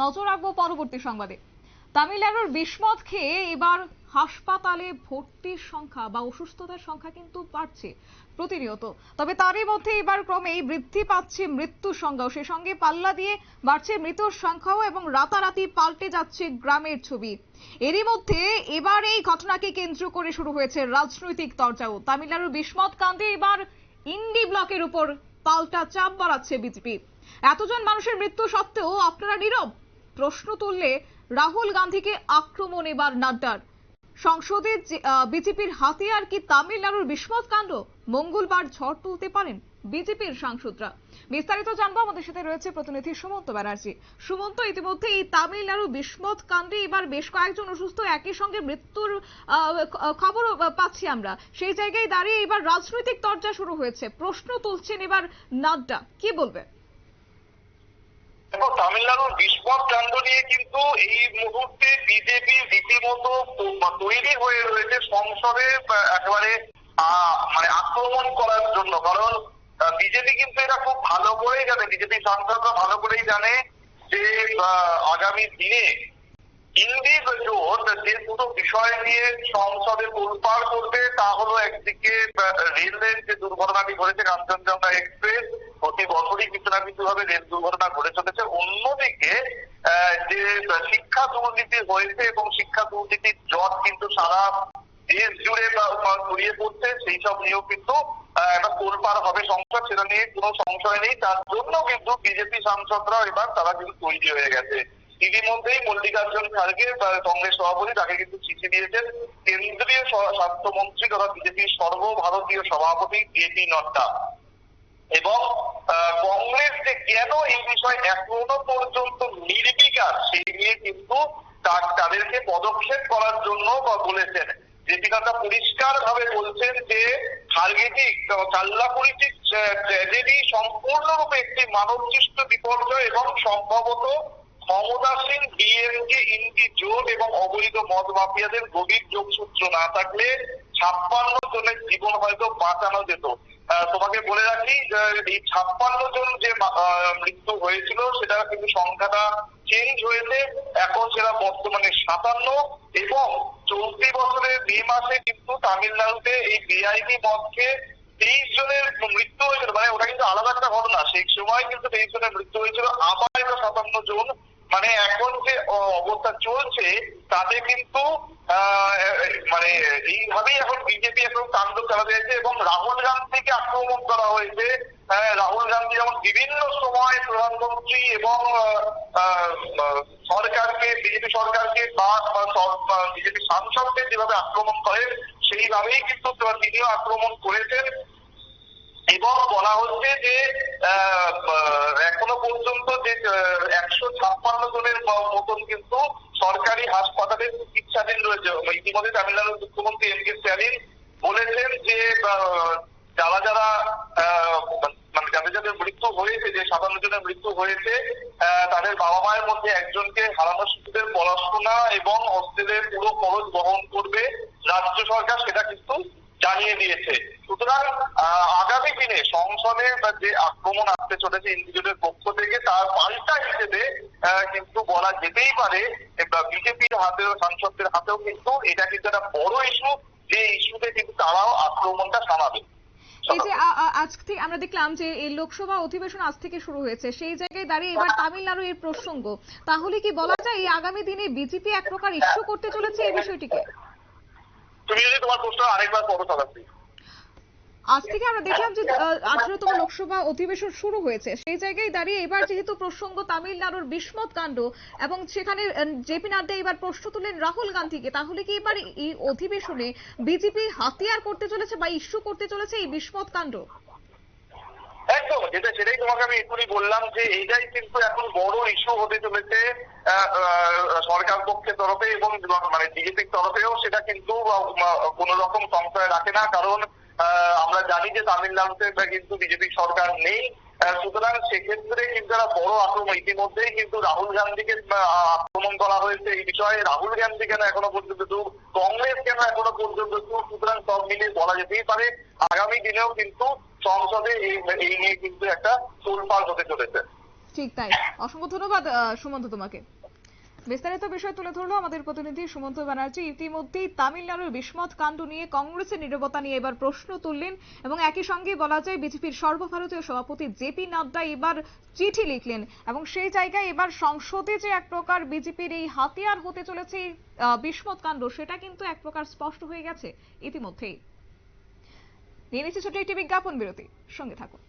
নজর রাখব পরবর্তী সংবাদে। তামিলনাড়ুর বিস্মত খেয়ে এবার হাসপাতালে ভর্তির সংখ্যা বা অসুস্থতার সংখ্যা কিন্তু বাড়ছে প্রতিনিয়ত। তবে তারই মধ্যে এবার ক্রমেই বৃদ্ধি পাচ্ছে মৃত্যুর সংখ্যাও। সে সঙ্গে পাল্লা দিয়ে বাড়ছে মৃত্যুর সংখ্যাও এবং রাতারাতি পাল্টে যাচ্ছে গ্রামের ছবি। এরই মধ্যে এবার এই ঘটনাকে কেন্দ্র করে শুরু হয়েছে রাজনৈতিক তর্জাও। তামিলনাড়ুর বিস্মত কাণ্ডে এবার ইন্ডি ব্লকের উপর পাল্টা চাপ বাড়াচ্ছে বিজেপি। এতজন মানুষের মৃত্যু সত্ত্বেও আপনারা নীরব? প্রশ্ন তুললে রাহুল গান্ধীকে আক্রমণ এবার নাড্ডার। সংসদে বিজেপির হাতিয়ার কি তামিলনাড়ুর বিস্মত কাণ্ড মঙ্গলবার ঝড় তুলতে পারেন বিজেপির সাংসদরা। বিস্তারিত জানব আমাদের সাথে রয়েছে প্রতিনিধি সুমন্ত ব্যানার্জি। সুমন্ত ইতিমধ্যে এই তামিলনাড়ু বিস্মত কাণ্ডে এবার বেশ কয়েকজন অসুস্থ একই সঙ্গে মৃত্যুর আহ, খবরও পাচ্ছি আমরা। সেই জায়গায় দাঁড়িয়ে এবার রাজনৈতিক তরজা শুরু হয়েছে। প্রশ্ন তুলছেন এবার নাড্ডা। কি বলবে দেখো, তামিলনাড়ুর বিস্মত কাণ্ড নিয়ে কিন্তু এই মুহূর্তে বিজেপি রীতিমতো তৈরি হয়ে রয়েছে সংসদে একেবারে মানে আক্রমণ করার জন্য। কারণ বিজেপি কিন্তু এটা খুব ভালো করেই জানে বিজেপি সাংসদরা ভালো করেই জানে যে আগামী দিনে হিন্দি জোট যে দুটো বিষয় নিয়ে সংসদে তোলপাড় করবে, তা হলো একদিকে রেলের যে দুর্ঘটনাটি ঘটেছে কাঞ্চনজঙ্ঘা এক্সপ্রেস প্রতি বছরই কিছু না কিছু ভাবে রেল দুর্ঘটনা ঘটে চলেছে। অন্যদিকে যে শিক্ষা দুর্নীতি হয়েছে এবং শিক্ষা দুর্নীতির জট কিন্তু সারা দেশ জুড়ে ছড়িয়ে পড়ছে, সেই সব নিয়েও কিন্তু একটা তোলপাড় হবে সংসদ সেটা নিয়ে কোনো সংশয় নেই। তার জন্য কিন্তু বিজেপি সাংসদরা এবার তারা কিন্তু তৈরি হয়ে গেছে। ইতিমধ্যেই মল্লিকার্জুন খার্গে কংগ্রেস সভাপতি তাকে কিন্তু চিঠি দিয়েছেন, কেন্দ্রীয় স্বাস্থ্যমন্ত্রী তথা বিজেপির সর্বভারতীয় সভাপতি জেপি নড্ডা। এবং কংগ্রেস যে কেন এই বিষয়ে এখনও পর্যন্ত নির্বিকার, সেই নিয়ে কিন্তু তাদেরকে পদক্ষেপ করার জন্য বলেছেন। নাড্ডা পরিষ্কার ভাবে বলছেন যে ট্র্যাজেডি সম্পূর্ণরূপে একটি মানবসৃষ্ট বিপর্যয় এবং সম্ভবত ক্ষমতাসীন ডিএমকে ইন্ডি জোট এবং অবৈধ মদ মাফিয়াদের গভীর যোগসূত্র না থাকলে ছাপ্পান্ন জনের জীবন হয়তো বাঁচানো যেত। তোমাকে বলে রাখি এই ছাপ্পান্ন জন যে মৃত্যু হয়েছিল সেটা কিন্তু সংখ্যাটা চেঞ্জ হয়েছে। এখন সেটা বর্তমানে সাতান্ন এবং চলতি বছরের মে মাসে কিন্তু তামিলনাড়ুতে এই বেআইনি মদকে তেইশ জনের মৃত্যু হয়েছিল। মানে ওটা কিন্তু আলাদা একটা ঘটনা। সেই সময় কিন্তু তেইশ জনের মৃত্যু হয়েছিল। আবার এটা সাতান্ন জন। মানে এখন যে অবস্থা চলছে, তাতে কিন্তু মানে এইভাবেই এখন বিজেপি এখন কাণ্ড চালাতে এবং রাহুল গান্ধীকে আহ, রাহুল গান্ধী যেমন বিভিন্ন সময় প্রধানমন্ত্রী এবং সরকারকে বিজেপি সরকারকে বা বিজেপি সাংসদকে যেভাবে আক্রমণ করেন সেইভাবেই কিন্তু তিনিও আক্রমণ করেছেন। এবং বলা হচ্ছে যে এখনও পর্যন্ত যে একশো ছাপ্পান্ন জনের ম- মতন কিন্তু সরকারি হাসপাতালে চিকিৎসাধীন রয়েছে ইতিমধ্যে তামিলনাড়ুর মুখ্যমন্ত্রী এম কে স্ট্যালিন বলেছেন যে আহ, যারা যারা আহ, মানে যাদের যাদের মৃত্যু হয়েছে, যে সাতান্ন জনের মৃত্যু হয়েছে তাদের বাবা মায়ের মধ্যে একজনকে হারানো শিশুদের পড়াশোনা এবং হস্টেলের পুরো খরচ বহন করবে রাজ্য সরকার সেটা কিন্তু জানিয়ে দিয়েছে। সুতরাং আগামী দিনে সংসদে যে আক্রমণ আসতে চলেছে ইন্ডিভিজুয়ালের পক্ষ থেকে, তার পাল্টা হিসেবে কিন্তু বলা যেতেই পারে বিজেপির হাতেও, সাংসদদের হাতেও কিন্তু এটা কিন্তু একটা বড় ইস্যু যে ইস্যুতে কিন্তু তারাও আক্রমণটা সামাবে এই যে আজ থেকে আমরা দেখলাম যে এই লোকসভা অধিবেশন আজ থেকে শুরু হয়েছে। সেই জায়গায় দাঁড়িয়ে এবার তামিলনাড়ু এর প্রসঙ্গ। তাহলে কি বলা যায় এই আগামী দিনে বিজেপি এক প্রকার ইস্যু করতে চলেছে এই বিষয়টিকে? তুমি যদি তোমার প্রশ্ন আরেকবার করো তাহলে আজ থেকে আমরা দেখলাম যে আঠারোতম লোকসভা অধিবেশন শুরু হয়েছে। সেই জায়গায় দাঁড়িয়ে এবার যেহেতু প্রসঙ্গ তামিলনাড়ুর বিস্মত কাণ্ড এবং সেখানে জেপি নাড্ডা এবার প্রশ্ন তুলেন রাহুল গান্ধীকে, তাহলে কি এবার এই অধিবেশনে বিজেপি হাতিয়ার করতে চলেছে বা ইস্যু করতে চলেছে এই বিস্মত কাণ্ড? একদম, যেটা সেটাই তোমাকে আমি এক্ষুনি বললাম যে এইটাই কিন্তু এখন বড় ইস্যু হতে চলেছে সরকার পক্ষের তরফে এবং মানে বিজেপির তরফেও সেটা কিন্তু কোন রকম সংশয় রাখে না, কারণ আমরা জানি যে তামিলনাড়ুতে কিন্তু বিজেপি সরকার নেই। সুতরাং সেক্ষেত্রে কিন্তু একটা বড় আক্রমণ ইতিমধ্যেই কিন্তু রাহুল গান্ধীকে আক্রমণ করা হয়েছে। এই বিষয়ে রাহুল গান্ধী কেন এখনও পর্যন্ত চুপ কংগ্রেস কেন এখনও পর্যন্ত চুপ সুতরাং সব মিলিয়ে বলা যেতেই পারে, আগামী দিনেও কিন্তু সংসদে এই এই নিয়ে কিন্তু একটা তোলপাড় হতে চলেছে। ঠিক তাই। অসংখ্য ধন্যবাদ সুমন্ত তোমাকে। বিস্তারিত বিষয় তুলে ধরলো আমাদের প্রতিনিধি সুমন্ত ব্যানার্জি। ইতিমধ্যেই তামিলনাড়ুর বিস্মত কাণ্ড নিয়ে কংগ্রেসের নিরবতা নিয়ে এবার প্রশ্ন তুললেন এবং একই সঙ্গে বলা যায় বিজেপির সর্বভারতীয় সভাপতি জেপি নাড্ডা এবার চিঠি লিখলেন এবং সেই জায়গায় এবার সংসদে যে এক প্রকার বিজেপির এই হাতিয়ার হতে চলেছে বিস্মত কাণ্ড, সেটা কিন্তু এক প্রকার স্পষ্ট হয়ে গেছে ইতিমধ্যেই। নিয়ে নিচ্ছে ছোট্ট একটি বিজ্ঞাপন বিরতি। সঙ্গে থাকুন।